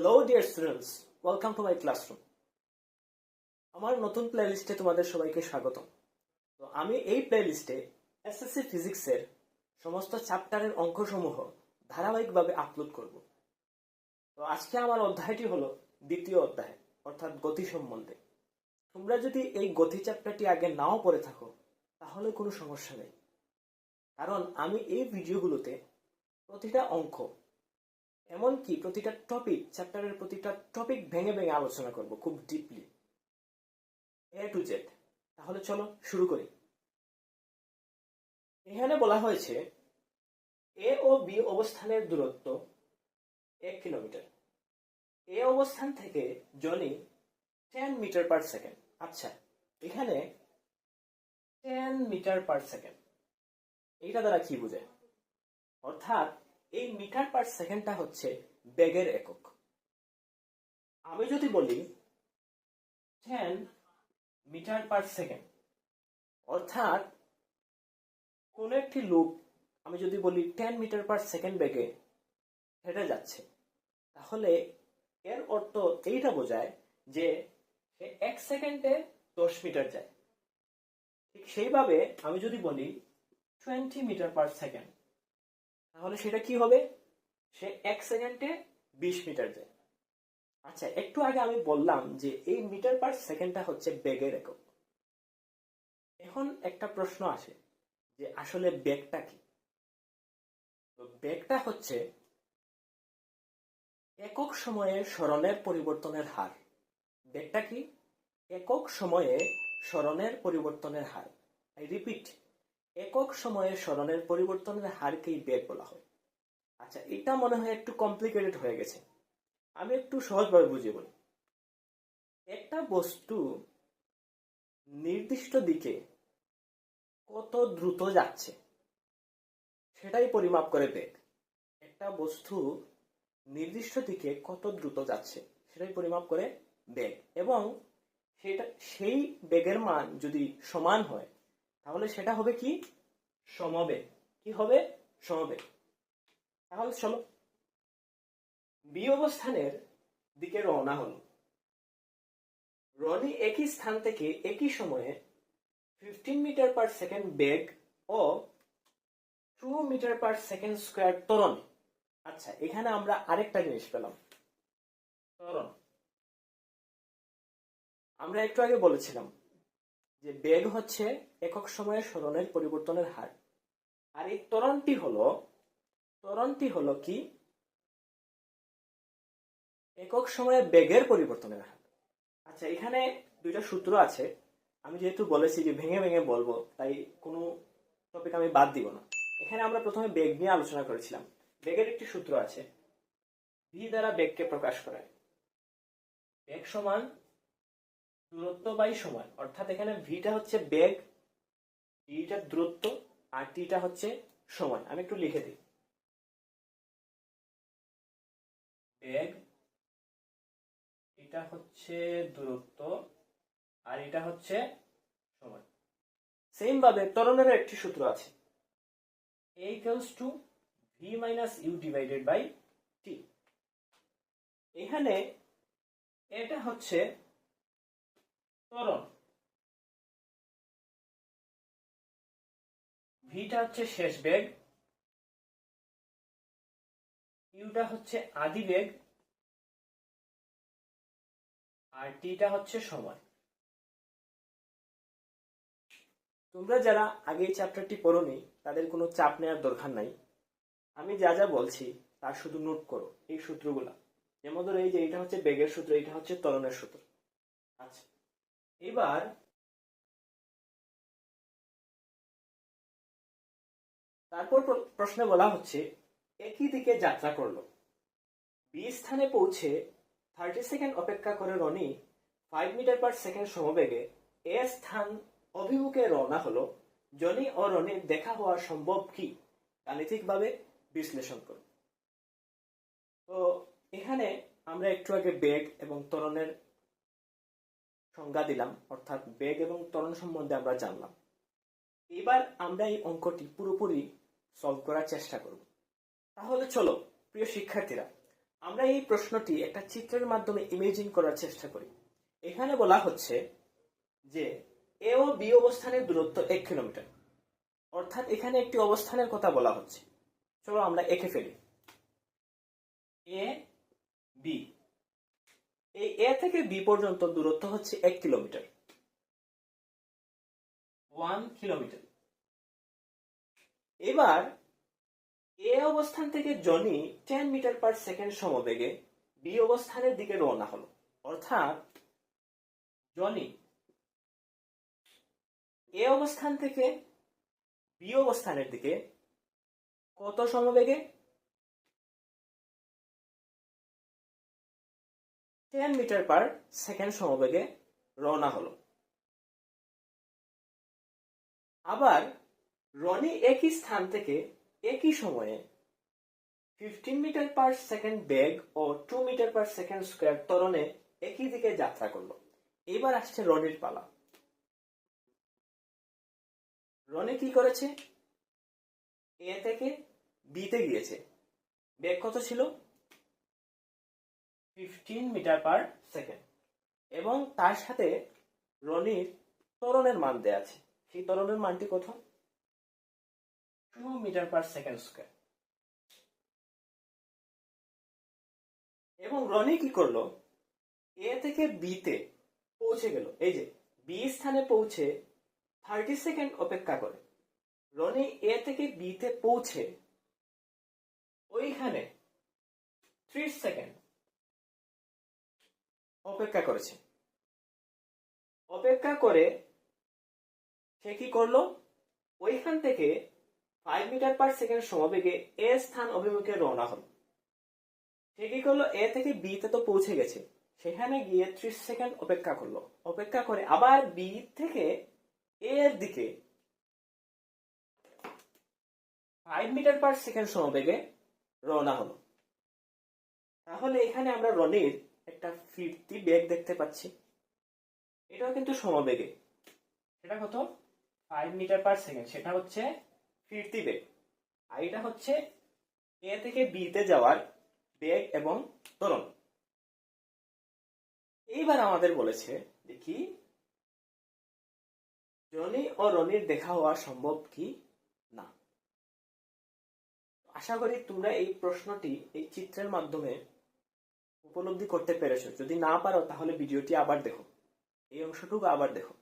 Hello dear students welcome to my classroom আমার নতুন প্লেলিস্টে তোমাদের সবাইকে স্বাগতম। তো আমি এই প্লেলিস্টে এসএসসি ফিজিক্সের সমস্ত চ্যাপ্টারের অঙ্কসমূহ ধারাবাহিকভাবে আপলোড করব। তো আজকে আমার অধ্যায়টি হলো দ্বিতীয় অধ্যায়, অর্থাৎ গতি সম্বন্ধে। তোমরা যদি এই গতি চ্যাপ্টারটি আগে নাও পড়ে থাকো, তাহলে কোনো সমস্যা নেই। কারণ আমি এই ভিডিওগুলোতে প্রতিটা অঙ্ক এমনকি প্রতিটা টপিক চ্যাপ্টারের প্রতিটা টপিক ভেঙে ভেঙে আলোচনা করব খুব ডিপলি এ টু জেড তাহলে চলো শুরু করি। এখানে বলা হয়েছে এ ও বি অবস্থানের দূরত্ব এক কিলোমিটার। এ অবস্থান থেকে Jony ten metre per second আচ্ছা এখানে টেন মিটার পার সেকেন্ড এইটা দ্বারা কি বোঝায়? অর্থাৎ এই মিটার পার সেকেন্ডটা হচ্ছে বেগের একক। আমি যদি বলি টেন মিটার পার সেকেন্ড, অর্থাৎ কোন একটি লোক আমি যদি বলি টেন মিটার পার সেকেন্ড বেগে হেঁটে যাচ্ছে, তাহলে এর অর্থ এইটা বোঝায় যে সে এক সেকেন্ডে দশ মিটার যায়। ঠিক সেইভাবে আমি যদি বলি টোয়েন্টি মিটার পার সেকেন্ড তাহলে সেটা কি হবে? সে এক সেকেন্ডে বিশ মিটার যায়। আচ্ছা একটু আগে আমি বললাম যে এই মিটার পার সেকেন্ডটা হচ্ছে বেগের একক। এখন একটা প্রশ্ন আসে যে আসলে বেগটা কি? তো বেগটা হচ্ছে একক সময়ে স্মরণের পরিবর্তনের হার। বেগটা কি? একক সময়ে স্মরণের পরিবর্তনের হার। আই রিপিট একক সময়ে স্মরণের পরিবর্তনের হারকেই বেগ বলা হয়। আচ্ছা এটা মনে হয় একটু কমপ্লিকেটেড হয়ে গেছে। আমি একটু সহজভাবে বুঝিয়ে বলি। একটা বস্তু নির্দিষ্ট দিকে কত দ্রুত যাচ্ছে, সেটাই পরিমাপ করে বেগ একটা বস্তু নির্দিষ্ট দিকে কত দ্রুত যাচ্ছে, সেটাই পরিমাপ করে বেগ এবং সেটা, সেই বেগের মান যদি সমান হয় তাহলে সেটা হবে কি? সমবেগ কি হবে? সমবেগ তাহলে চলো বি অবস্থানের দিকে রওনা হল। রনি একই স্থান থেকে একই সময়ে ফিফটিন মিটার পার সেকেন্ড বেগ ও two metre per second square ত্বরণ। আচ্ছা এখানে আমরা আরেকটা জিনিস পেলাম। ত্বরণ। আমরা একটু আগে বলেছিলাম যে বেগ হচ্ছে একক সময়ে স্মরণের পরিবর্তনের হার। আর এই ত্বরণটি হলো ত্বরণটি হলো কি? একক সময়ে বেগের পরিবর্তনের হার। আচ্ছা এখানে দুইটা সূত্র আছে। আমি যেহেতু বলেছি যে ভেঙে ভেঙে বলব, তাই কোনো টপিক আমি বাদ দিব না। এখানে আমরা প্রথমে বেগ নিয়ে আলোচনা করেছিলাম। বেগের একটি সূত্র আছে। ভি দ্বারা বেগকে প্রকাশ করায়। বেগ সমান দূরত্ব বাই সময় অর্থাৎ এখানে ভিটা হচ্ছে বেগ ডিটা দূরত্ব, আর টিটা হচ্ছে সময় আমি একটু লিখে দিই। বেগ এটা হচ্ছে দূরত্ব, আর এটা হচ্ছে সময় সেম ভাবে ত্বরণের একটি সূত্র আছে। a equals to v minus u divided by t এখানে এটা হচ্ছে ত্বরণ ভিটা হচ্ছে শেষ বেগ। ইউটা হচ্ছে আদি বেগ। আর টিটা হচ্ছে সময়। তোমরা যারা আগে এই চ্যাপ্টারটি পড়োনি, তাদের কোনো চাপ নেওয়ার দরকার নাই। আমি যা যা বলছি তার শুধু নোট করো, এই সূত্রগুলা। যেমন ধরো এই যে, এটা হচ্ছে বেগের সূত্র, এটা হচ্ছে ত্বরণের সূত্র। আচ্ছা। এবার তারপর প্র- প্রশ্নে বলা হচ্ছে, একই দিকে যাত্রা করল। বি স্থানে পৌঁছে থার্টি সেকেন্ড অপেক্ষা করে Rony five metre per second সমবেগে এ স্থান অভিমুখে রওনা হলো। জনি ও রনির দেখা হওয়া সম্ভব কি? গাণিতিকভাবে বিশ্লেষণ করুন। তো এখানে আমরা একটু আগে বেগ এবং ত্বরণের সংজ্ঞা দিলাম, অর্থাৎ বেগ এবং ত্বরণ সম্বন্ধে আমরা জানলাম। এবার আমরা এই অঙ্কটি পুরোপুরি সলভ করার চেষ্টা করব। তাহলে চলো, প্রিয় শিক্ষার্থীরা, আমরা এই প্রশ্নটি একটা চিত্রের মাধ্যমে ইমেজিন করার চেষ্টা করি। এখানে বলা হচ্ছে যে এ ও বি অবস্থানের দূরত্ব এক কিলোমিটার। অর্থাৎ এখানে একটি অবস্থানের কথা বলা হচ্ছে। চলো আমরা এঁকে ফেলি। এ বি এই এ থেকে বি পর্যন্ত দূরত্ব হচ্ছে এক কিলোমিটার। One kilometre. এবার এ অবস্থান থেকে Jony ten metre per second সমবেগে বি অবস্থানের দিকে রওনা হলো। অর্থাৎ জনি এ অবস্থান থেকে বি অবস্থানের দিকে কত সমবেগে? টেন মিটার পার সেকেন্ড সমবেগে রওনা হলো। আবার রনি একই স্থান থেকে একই সময়ে ফিফটিন মিটার পার সেকেন্ড বেগ ও two metre per second square ত্বরণে একই দিকে যাত্রা করল। এবার আসছে রনির পালা। রনি কি করেছে? এ থেকে বিতে গিয়েছে। বেগ কত ছিল? ফিফটিন মিটার পার সেকেন্ড এবং তার সাথে রনির ত্বরণের মান দেয়া আছে। সেই ত্বরণের মানটি কত? Two metre per second square এবং রনি কি করল? এ থেকে বিতে পৌঁছে গেল। এই যে বি স্থানে পৌঁছে থার্টি সেকেন্ড অপেক্ষা করে। রনি এ থেকে বিতে পৌঁছে ওইখানে ত্রিশ সেকেন্ড অপেক্ষা করেছে। অপেক্ষা করে সে কি করল? ওইখান থেকে ফাইভ মিটার পার সেকেন্ড সমবেগে এ স্থান অভিমুখে রওনা হলো। সে কি করল? এ থেকে বি তে তো পৌঁছে গেছে। সেখানে গিয়ে ত্রিশ সেকেন্ড অপেক্ষা করল। অপেক্ষা করে আবার বি থেকে এ এর দিকে ফাইভ মিটার পার সেকেন্ড সমবেগে রওনা হলো। তাহলে এখানে আমরা রনির একটা ফিরতি বেগ দেখতে পাচ্ছি। এটাও কিন্তু সমবেগে। সেটা কত? ফাইভ মিটার পার সেকেন্ড সেটা হচ্ছে ফিরতি বেগ আর এটা হচ্ছে এ থেকে বিতে যাওয়ার বেগ এবং ত্বরণ এইবার আমাদের বলেছে, দেখি, জনি ও রনির দেখা হওয়া সম্ভব কি না? আশা করি তোমরা এই প্রশ্নটি এই চিত্রের মাধ্যমে উপলব্ধি করতে পেরেছ। যদি না পারো, তাহলে ভিডিওটি আবার দেখো। এই অংশটুকু আবার দেখো।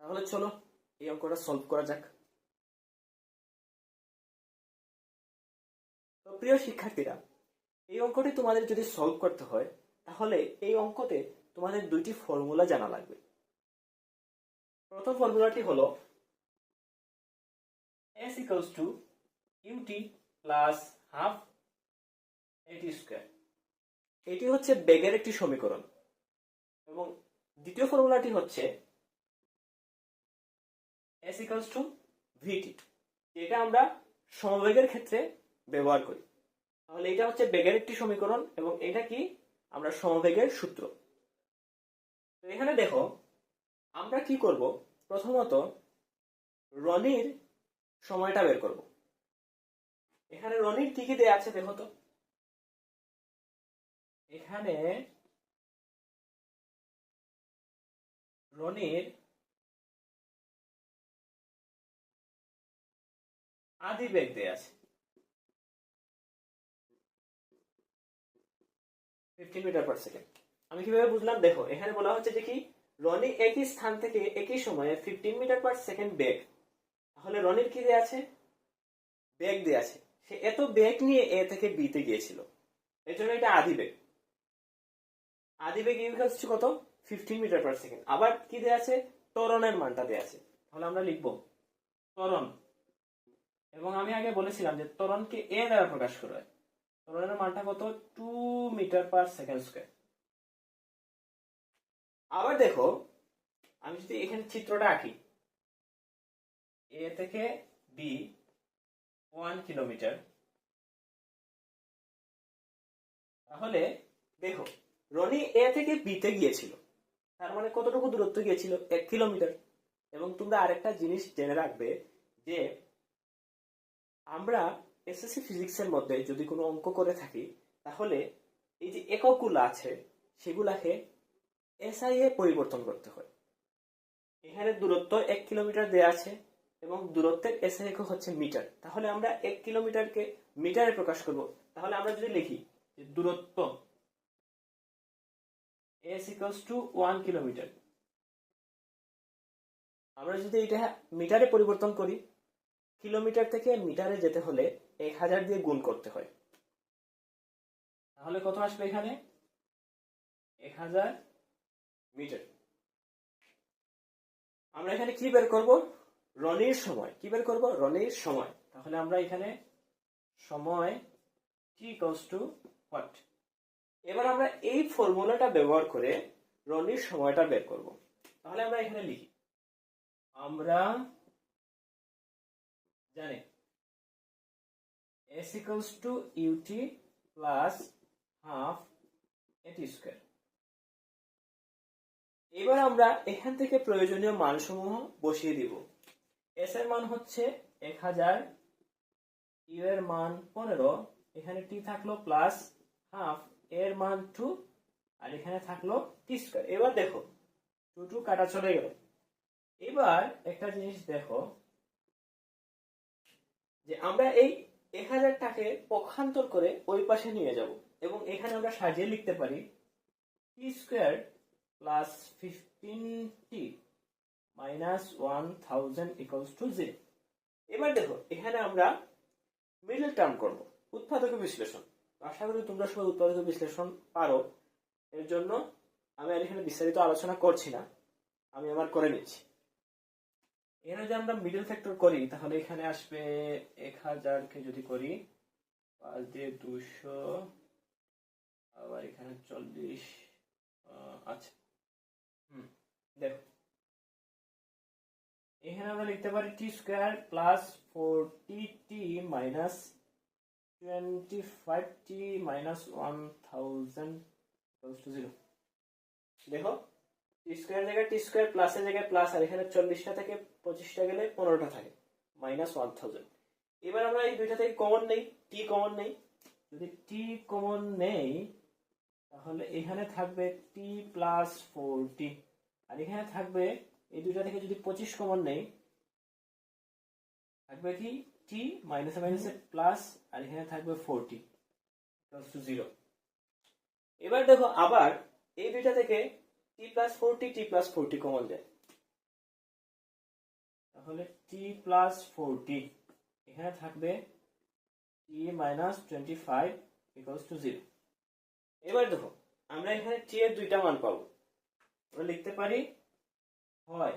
তাহলে চলো, এই অঙ্কটা সলভ করা যাক। তো প্রিয় শিক্ষার্থীরা, এই অঙ্কটি তোমাদের যদি সলভ করতে হয়, তাহলে এই অঙ্কতে তোমাদের দুইটি ফর্মুলা জানা লাগবে। প্রথম ফর্মুলাটি হলো s equals to ut plus half at square এটি হচ্ছে বেগের একটি সমীকরণ। এবং দ্বিতীয় ফর্মুলাটি হচ্ছে equals to vt যেটা আমরা সমবেগের ক্ষেত্রে ব্যবহার করি। তাহলে এটা হচ্ছে বেগের একটি সমীকরণ এবং এটা কি? আমরা সমবেগের সূত্র। তো এখানে দেখো, আমরা কি করব? প্রথমত রনির সময়টা বের করব। এখানে রনির কি কি দেয়া আছে দেখো তো? এখানে রনির আদি বেগ দেয়া আছে। ফিফটিন মিটার আমি কীভাবে বুঝলাম? দেখো, এখানে বলা হচ্ছে যে কি, রনি একই স্থান থেকে একই সময়ে ফিফটিন মিটার পার সেকেন্ড বেগ। তাহলে রনির কি দেয়া আছে? বেগ দেয়া আছে। সে এত বেগ নিয়ে এ থেকে বিতে গিয়েছিল। এর জন্য এটা আদি বেগ। আদি বেগ ইকুয়াল হচ্ছে কত? ফিফটিন মিটার পার সেকেন্ড আবার কি দেয়া আছে? ত্বরণের মানটা দেয়া আছে। তাহলে আমরা লিখব ত্বরণ। এবং আমি আগে বলেছিলাম যে ত্বরণকে এ দ্বারা প্রকাশ করা হয়। ত্বরণের মানটা কত? Two metre per second square আবার দেখো, আমি যদি এখানে চিত্রটা আঁকি। এ থেকে বি ওয়ান কিলোমিটার তাহলে দেখো রনি এ থেকে বিতে গিয়েছিল। তার মানে কতটুকু দূরত্ব গিয়েছিল? এক কিলোমিটার। এবং তোমরা আরেকটা জিনিস জেনে রাখবে যে আমরা এসএসসি ফিজিক্সের মধ্যে যদি কোনো অঙ্ক করে থাকি, তাহলে এই যে এককগুলো আছে, সেগুলাকে এসআই এ পরিবর্তন করতে হয়। এখানে দূরত্ব এক কিলোমিটার দেওয়া আছে এবং দূরত্বের এসআই একক হচ্ছে মিটার। তাহলে আমরা এক কিলোমিটারকে মিটারে প্রকাশ করব। তাহলে আমরা যদি লিখি দূরত্ব s equals to one kilometre আমরা যদি এটা মিটারে পরিবর্তন করি, কিলোমিটার থেকে মিটারে যেতে হলে এক হাজার দিয়ে গুণ করতে হয়। তাহলে কত আসবে এখানে? এক হাজার মিটার। আমরা এখানে কি বের করব? রনির সময়। কি বের করব? রনির সময়। তাহলে আমরা এখানে সময় টি ইকুয়ালস টু হোয়াট এবার আমরা এই ফর্মুলাটা ব্যবহার করে রনির সময়টা বের করব। তাহলে আমরা এখানে লিখি। আমরা জানি s equals to ut plus half at square এবার আমরা এখান থেকে প্রয়োজনীয় মানসমূহ বসিয়ে দিব। s এর মান হচ্ছে এক হাজার ইউ এর মান পনেরো, এখানে টি থাকল প্লাস হাফ এর মান টু আর এখানে থাকল টি স্কোয়ার এবার দেখো টু টু কাটা চলে গেল। এবার একটা জিনিস দেখো, যে আমরা এই এক হাজারটাকে পক্ষান্তর করে ওই পাশে নিয়ে যাব, এবং এখানে আমরা সাজিয়ে লিখতে পারি t square plus fifteen t minus one thousand equals to zero এবার দেখো, এখানে আমরা মিডল টার্ম করব, উৎপাদক বিশ্লেষণ। আশা করি তোমরা সবাই উৎপাদক বিশ্লেষণ পারো। এর জন্য আমি আর এখানে বিস্তারিত আলোচনা করছি না। আমি আমার করে নিচ্ছি। এখানে যদি আমরা মিডল ফ্যাক্টর করি, তাহলে এখানে আসবে এক হাজারকে যদি করি, পাঁচ দিয়ে দুশো, আবার এখানে চল্লিশ আচ্ছা। হুম, দেখো। এখানে আমরা লিখতে পারি t square plus forty t minus twenty five t minus one thousand to zero দেখো টি স্কোয়ার জায়গায় টি স্কোয়ার প্লাসের জায়গায় প্লাস আর এখানে চল্লিশটা থেকে পঁচিশটা গেলে পনেরোটা থাকে মাইনাস ওয়ান থাউজেন্ড এবার আমরা এই দুইটা থেকে কমন নেই টি কমন নেই। যদি টি কমন নেই, তাহলে এখানে থাকবে টি প্লাস ফোর টি আর এখানে থাকবে, এই দুইটা থেকে যদি পঁচিশ কমন নেই, থাকবে কি? টি মাইনাসে মাইনাসে প্লাস আর এখানে থাকবে ফোর টি। টু জিরো এবার দেখো আবার এই দুইটা থেকে t plus forty t plus forty common যায়। তাহলে টি প্লাস ফোরটি এখানে থাকবে t minus twenty five equals to zero এবার দেখো, আমরা এখানে টি এর দুইটা মান পাবো। আমরা লিখতে পারি হয়।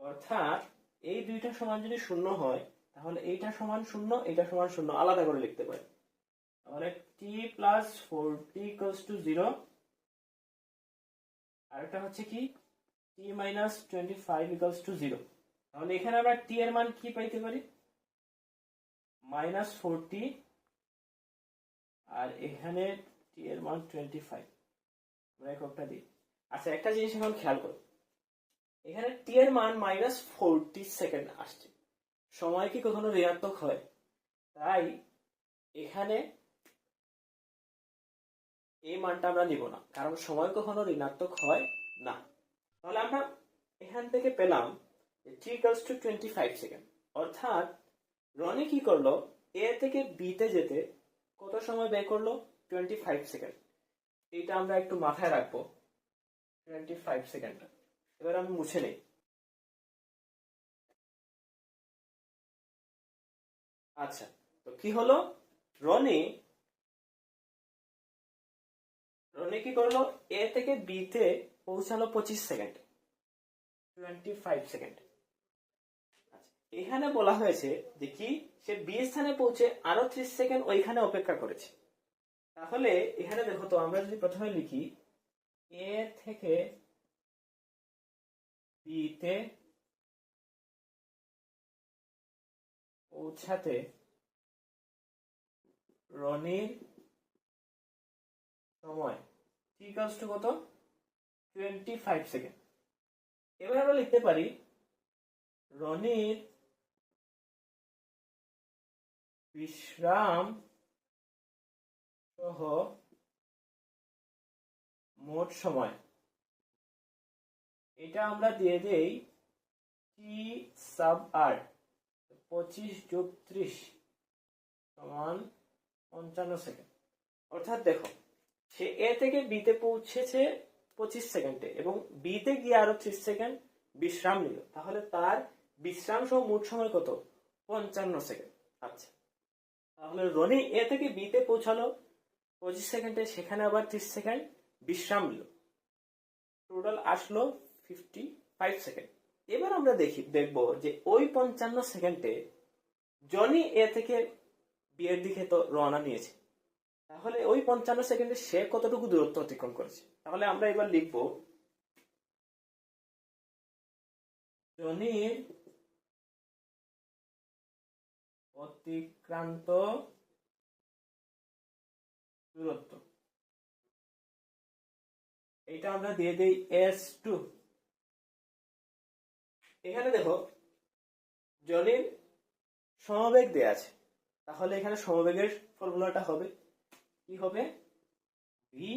অর্থাৎ এই দুইটা সমান যদি শূন্য হয় তাহলে এইটা সমান শূন্য, এইটা সমান শূন্য, আলাদা করে লিখতে পারি। তাহলে t plus four forty equals to zero আরেকটা হচ্ছে কি? T minus twenty five equals to zero তাহলে এখানে আমরা টি এর মান কি পাইতে পারি? মাইনাস ফোরটি আর এখানে টি এর মান টোয়েন্টি ফাইভ আমরা এককটা দিই। আচ্ছা একটা জিনিস এখন খেয়াল করো। এখানে টি এর মান মাইনাস ফোরটি সেকেন্ড আসছে। সময় কি কখনো ঋণাত্মক হয়? তাই এখানে এই মানটা আমরা নিব না। কারণ সময় কখনো ঋণাত্মক হয় না। তাহলে আমরা এখান থেকে পেলাম t equals to twenty five second অর্থাৎ রনি কি করল? এ থেকে বিতে যেতে কত সময় ব্যয় করল? টোয়েন্টি ফাইভ সেকেন্ড এটা আমরা একটু মাথায় রাখব। টোয়েন্টি ফাইভ সেকেন্ডটা এবার আমি মুছে নেই। আচ্ছা তো কি হলো? রনি রনি কি করল? এ থেকে বি তে পৌঁছালো পঁচিশ সেকেন্ড টোয়েন্টি ফাইভ সেকেন্ড এখানে বলা হয়েছে যে কি? সে বি স্থানে পৌঁছে আরও ত্রিশ সেকেন্ড ওইখানে অপেক্ষা করেছে। তাহলে এখানে দেখো তো, আমরা যদি প্রথমে লিখি, এ থেকে বি পৌঁছাতে রনির সময় ঠিক টু কত? টোয়েন্টি ফাইভ সেকেন্ড এবার আমরা লিখতে পারি রনির বিশ্রাম সহ মোট সময়। এটা আমরা দিয়ে দেই টি সাব আর পঁচিশ যোগ ত্রিশ সমান পঞ্চান্ন সেকেন্ড। অর্থাৎ দেখো, সে এ থেকে বিতে পৌঁছেছে পঁচিশ সেকেন্ডে এবং বিতে গিয়ে আরও ত্রিশ সেকেন্ড বিশ্রাম নিল। তাহলে তার বিশ্রাম সহ মোট সময় কত? পঞ্চান্ন সেকেন্ড। আচ্ছা তাহলে রনি এ থেকে বিতে পৌঁছালো, পঁচিশ সেকেন্ডে সেখানে আবার ত্রিশ সেকেন্ড বিশ্রাম নিল। টোটাল আসলো ফিফটি ফাইভ সেকেন্ড এবার আমরা দেখি, দেখব যে ওই পঞ্চান্ন সেকেন্ডে জনি এ থেকে বিয়ের দিকে তো রওনা নিয়েছে। তাহলে ওই পঞ্চান্ন সেকেন্ডে সে কতটুকু দূরত্ব অতিক্রম করেছে? তাহলে আমরা এবার লিখব, জনির অতিক্রান্ত দূরত্ব। এটা আমরা দিয়ে দিই এস টু। এখানে দেখো জলের সমবেগ দেয়া আছে। তাহলে এখানে সমবেগের ফর্মুলাটা হবে, কি হবে? ভি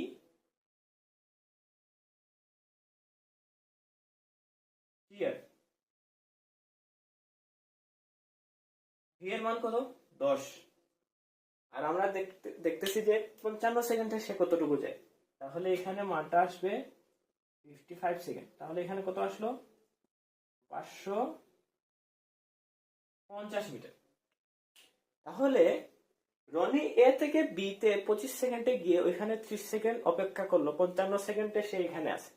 ক্লিয়ার ভি এর মান কত? দশ। আর আমরা দেখতে, দেখতেছি যে পঞ্চান্ন সেকেন্ডে সে কতটুকু যায়। তাহলে এখানে মানটা আসবে ফিফটি ফাইভ সেকেন্ড তাহলে এখানে কত আসলো? পাঁচশো পঞ্চাশ মিটার। তাহলে রনি এ থেকে বি তে পঁচিশ সেকেন্ডে গিয়ে ওইখানে ত্রিশ সেকেন্ড অপেক্ষা করল, পঞ্চান্ন সেকেন্ডে সে এখানে আছে।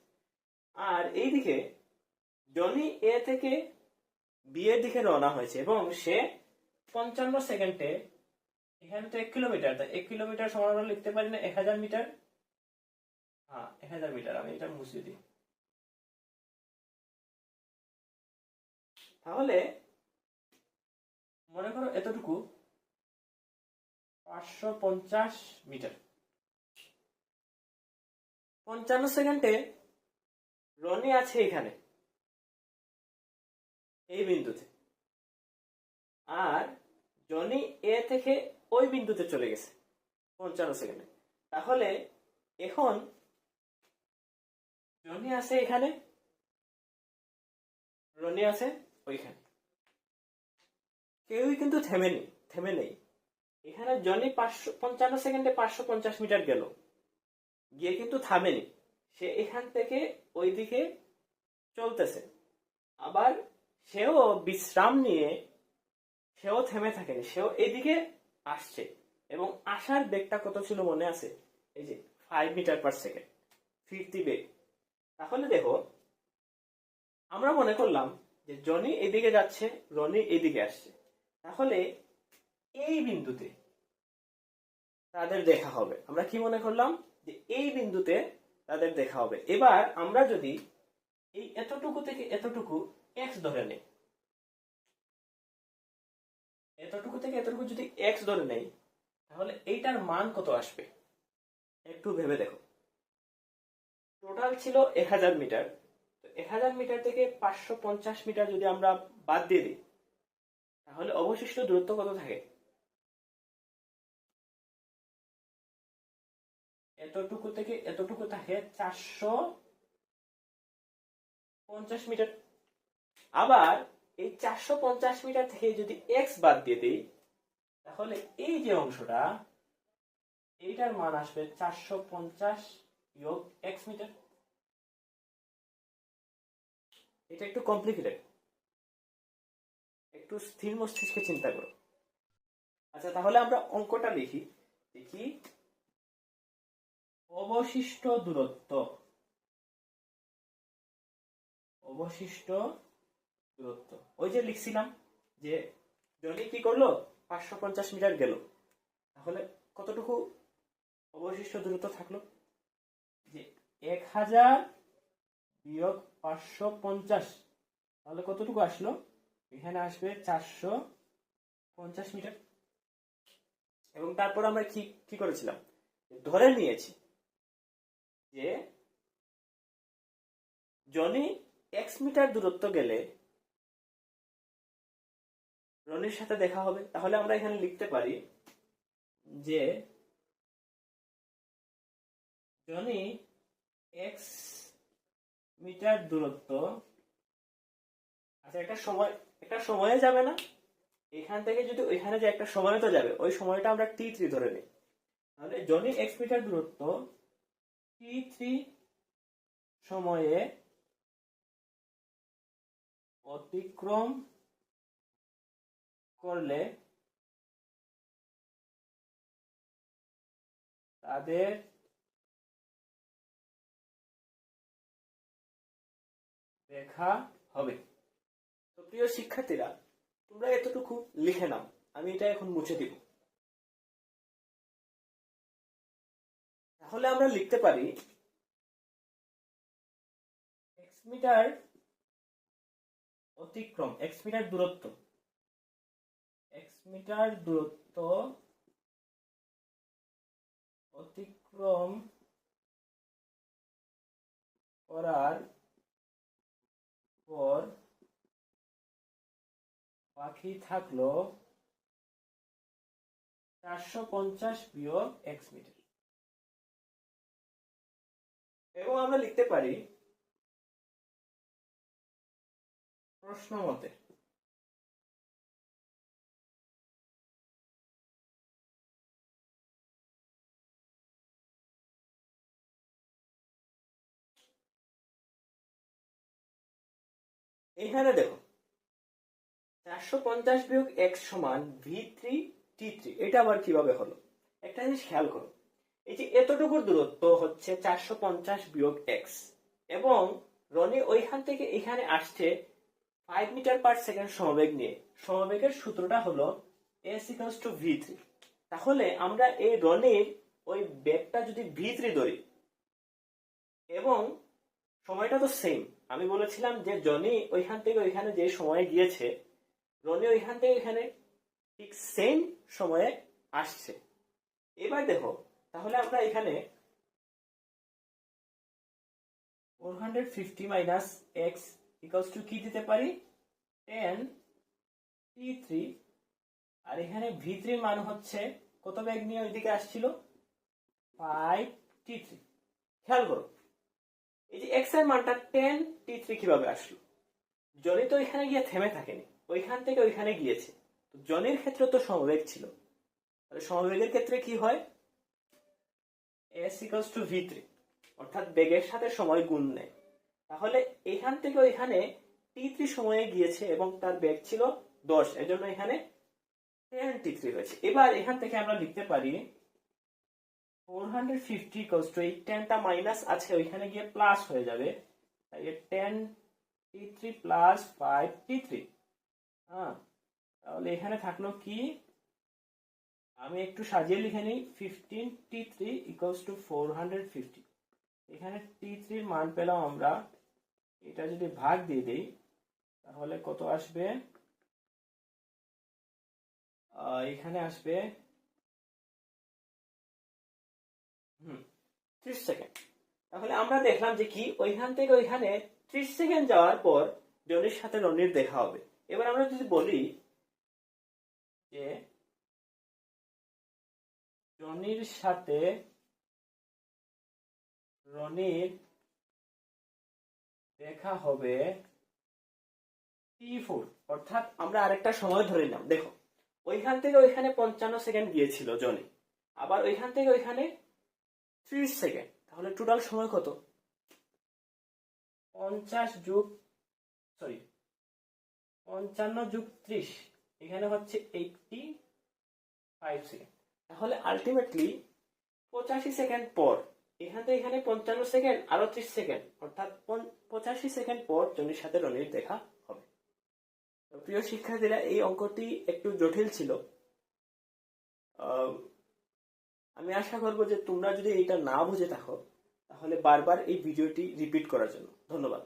আর এইদিকে জনি এ থেকে বি এর দিকে রওনা হয়েছে এবং সে পঞ্চান্ন সেকেন্ডে এখানে তো এক কিলোমিটার তাই এক কিলোমিটার সমান লিখতে পারি না, এক হাজার মিটার? হ্যাঁ এক হাজার মিটার, আমি এটা মুছিয়ে দিই। তাহলে মনে করো এতটুকু পাঁচশো পঞ্চাশ মিটার। পঞ্চান্ন সেকেন্ডে রনি আছে এখানে, এই বিন্দুতে। আর জনি এ থেকে ওই বিন্দুতে চলে গেছে, পঞ্চান্ন সেকেন্ডে। তাহলে এখন জনি আছে এখানে, রনি আছে ওইখানে। কেউই কিন্তু থেমে নেই থেমে নেই এখানে জনি পাঁচশো, পঞ্চান্ন সেকেন্ডে পাঁচশো পঞ্চাশ মিটার গেল। গিয়ে কিন্তু থামেনি। সে এখান থেকে ওইদিকে চলতেছে। আবার সেও বিশ্রাম নিয়ে সেও থেমে থাকেনি সেও এদিকে আসছে। এবং আসার বেগটা কত ছিল মনে আছে? এই যে ফাইভ মিটার পার সেকেন্ড ফিরতি বেগ। তাহলে দেখো, আমরা মনে করলাম যে জনি এদিকে যাচ্ছে, রনি এদিকে আসছে। তাহলে এই বিন্দুতে তাদের দেখা হবে। আমরা কি মনে করলাম? যে এই বিন্দুতে তাদের দেখা হবে। এবার আমরা যদি এই এতটুকু থেকে এতটুকু এক্স ধরে নেই, এতটুকু থেকে এতটুকু যদি এক্স ধরে নেই, তাহলে এইটার মান কত আসবে? একটু ভেবে দেখো। টোটাল ছিল এক হাজার মিটার। এক হাজার মিটার থেকে পাঁচশো পঞ্চাশ মিটার যদি আমরা বাদ দিয়ে দিই, তাহলে অবশিষ্ট দূরত্ব কত থাকে? এতটুকু থেকে এতটুকু থাকে চারশো পঞ্চাশ মিটার। আবার এই চারশো পঞ্চাশ মিটার থেকে যদি এক্স বাদ দিয়ে দিই, তাহলে এই যে অংশটা, এইটার মান আসবে চারশো পঞ্চাশ বিয়োগ এক্স মিটার। এটা একটু কমপ্লিকেটেড একটু স্থির মস্তিষ্কে চিন্তা করো। আচ্ছা তাহলে আমরা অঙ্কটা লিখি। দেখি। অবশিষ্ট দূরত্ব। অবশিষ্ট দূরত্ব। ওই যে লিখছিলাম যে জনি কি করল? পাঁচশো পঞ্চাশ মিটার গেল। তাহলে কতটুকু অবশিষ্ট দূরত্ব থাকল? যে এক হাজার বিয়োগ পাঁচশো পঞ্চাশ। তাহলে কতটুকু আসলো? এখানে আসবে চারশো পঞ্চাশ মিটার। এবং তারপর আমরা কি কি করেছিলাম? ধরে নিয়েছি যে জনি এক্স মিটার দূরত্ব গেলে রনির সাথে দেখা হবে, তাহলে আমরা এখানে লিখতে পারি যে জনি এক্স মিটার দূরত্ব। আচ্ছা একটা সময়, একটা সময়ে যাবে না? এখান থেকে যদি ওইখানে যে একটা সময় তো যাবে। ওই সময়টা আমরা টি থ্রি ধরে নিই। তাহলে জনি এক্স মিটার দূরত্ব টি থ্রি সময়ে অতিক্রম করলে তাদের দেখা হবে। তো প্রিয় শিক্ষার্থীরা, তোমরা এতটুকু লিখে নাও, আমি এটা এখন মুছে দিব। তাহলে আমরা লিখতে পারি এক্স মিটার অতিক্রম এক্স মিটার দূরত্ব এক্স মিটার দূরত্ব অতিক্রম করার পর বাকি থাকল চারশো পঞ্চাশ বিয়োগ এক্স মিটার এবং আমরা লিখতে পারি প্রশ্ন মতে এখানে দেখো, চারশো পঞ্চাশ বিয়োগ এক্স সমান ভি থ্রি টি থ্রি এটা আবার কীভাবে হলো? একটা জিনিস খেয়াল করো, এই যে এতটুকুর দূরত্ব হচ্ছে চারশো পঞ্চাশ বিয়োগ এক্স এবং রনি ওইখান থেকে এখানে আসছে ফাইভ মিটার পার সেকেন্ড সমবেগ নিয়ে। সমবেগের সূত্রটা হলো s equals to v three তাহলে আমরা এই রনির ওই বেগটা যদি ভি থ্রি ধরি, এবং সময়টা তো সেম আমি বলেছিলাম যে জনি ওইখান থেকে ওইখানে যে সময় গিয়েছে রনি ওইখান থেকে এখানে ঠিক সেম সময়ে আসছে। এবার দেখো, তাহলে আমরা এখানে four hundred fifty minus x equals to কি দিতে পারি? টেন টি থ্রি আর এখানে ভি থ্রির মান হচ্ছে, কত ব্যাগ নিয়ে ওইদিকে আসছিল? ফাইভ টি থ্রি খেয়াল করো এই যে এক্সের মানটা টেন টি থ্রি কীভাবে আসলো? জনি তো ওইখানে গিয়ে থেমে থাকেনি। ওইখান থেকে ওইখানে গিয়েছে। তো জনের ক্ষেত্রে তো সমবেগ ছিল। তাহলে সমবেগের ক্ষেত্রে কি হয়? S equals to v three অর্থাৎ বেগের সাথে সময় গুণ নেয়। তাহলে এখান থেকে ওইখানে টি থ্রি সময়ে গিয়েছে এবং তার বেগ ছিল দশ, এজন্য এখানে টেন টি থ্রি হয়েছে। এবার এখান থেকে আমরা লিখতে পারি four hundred fifty equals to এই টেনটা মাইনাস আছে, ওইখানে গিয়ে প্লাস হয়ে যাবে। Ten t three plus five t three হ্যাঁ তাহলে এখানে থাকল কি? আমি একটু সাজিয়ে লিখে নিই fifteen t three to four hundred fifty এখানে টি থ্রির মান পেলাম আমরা, এটা যদি ভাগ দিয়ে দিই, তাহলে কত আসবে? এখানে আসবে ত্রিশ সেকেন্ড। তাহলে আমরা দেখলাম যে কি? ওইখান থেকে ওইখানে ত্রিশ সেকেন্ড যাওয়ার পর জনির সাথে রনির দেখা হবে। এবার আমরা যদি বলি যে জনির সাথে রনির দেখা হবে ফোর। অর্থাৎ আমরা আরেকটা সময় ধরে নিলাম। দেখো, ওইখান থেকে ওইখানে পঞ্চান্ন সেকেন্ড গিয়েছিল জনি। আবার ওইখান থেকে ওইখানে ত্রিশ সেকেন্ড তাহলে টোটাল সময় কত? পঞ্চাশ যুগ সরি পঞ্চান্ন যুগ ত্রিশ এখানে হচ্ছে এইটটি ফাইভ সেকেন্ড তাহলে আলটিমেটলি পঁচাশি সেকেন্ড পর এখান থেকে এখানে পঞ্চান্ন সেকেন্ড আরও ত্রিশ সেকেন্ড অর্থাৎ পঁচাশি সেকেন্ড পর জনির সাথে রনির দেখা হবে। প্রিয় শিক্ষার্থীরা এই অঙ্কটি একটু জটিল ছিল। আহ, আমি আশা করব যে তোমরা যদি এটা না বুঝে থাকো, তাহলে বারবার এই ভিডিওটি রিপিট করার জন্য। ধন্যবাদ।